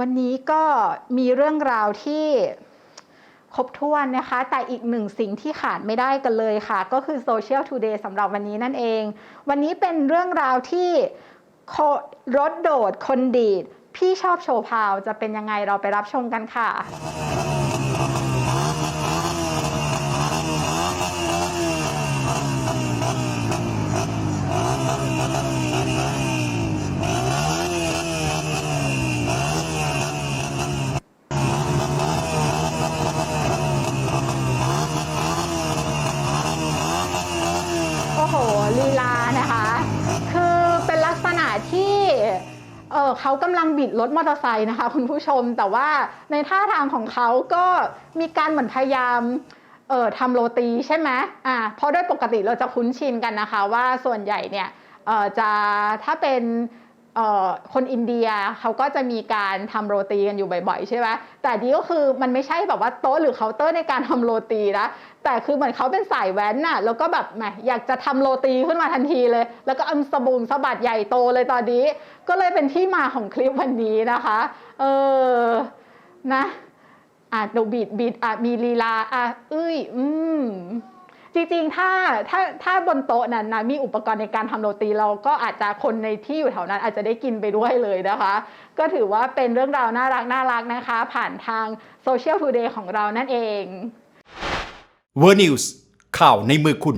วันนี้ก็มีเรื่องราวที่ครบถ้วนนะคะ แต่อีกหนึ่งสิ่งที่ขาดไม่ได้กันเลยค่ะ ก็คือ Social Today สำหรับวันนี้นั่นเอง วันนี้เป็นเรื่องราวที่โครถโดดคนดีด พี่ชอบโชว์พาวจะเป็นยังไงเราไปรับชมกันค่ะ นะคะ คือเป็นลักษณะที่เออเขากำลังบิดรถมอเตอร์ไซค์นะคะคุณผู้ชมแต่ว่าในท่าทางของเขาก็มีการเหมือนพยายามเออทำโรตีใช่ไหมอ่าเพราะด้วยปกติเราจะคุ้นชินกันนะคะ ว่าส่วนใหญ่เนี่ยเออจะถ้าเป็น คนอินเดียเขาก็จะมีการทำโรตีกันอยู่บ่อยๆ ใช่ไหมแต่ดีก็คือมันไม่ใช่แบบว่าโต๊ะหรือเคาน์เตอร์ในการทำโรตีนะแต่คือเหมือนเขาเป็นสายแว้นน่ะแล้วก็แบบแหมอยากจะทำโรตีขึ้นมาทันทีเลย แล้วก็อมสบูมสะบัดใหญ่โตเลยตอนนี้ ก็เลยเป็นที่มาของคลิปวันนี้นะคะเออนะอะดูบีดบีดอะมีลีลาอะเอ้ยอืม จริงๆ ถ้าถ้าถ้าบนโต๊ะนั้นนะมีอุปกรณ์ในการทำโรตีเราก็อาจจะคนในที่อยู่แถวนั้นอาจจะได้กินไปด้วยเลยนะคะ ก็ถือว่าเป็นเรื่องราวน่ารักน่ารักนะคะ ผ่านทางโซเชียลทูเดย์ของเรานั่นเองเวอร์นิวส์ข่าวในมือคุณ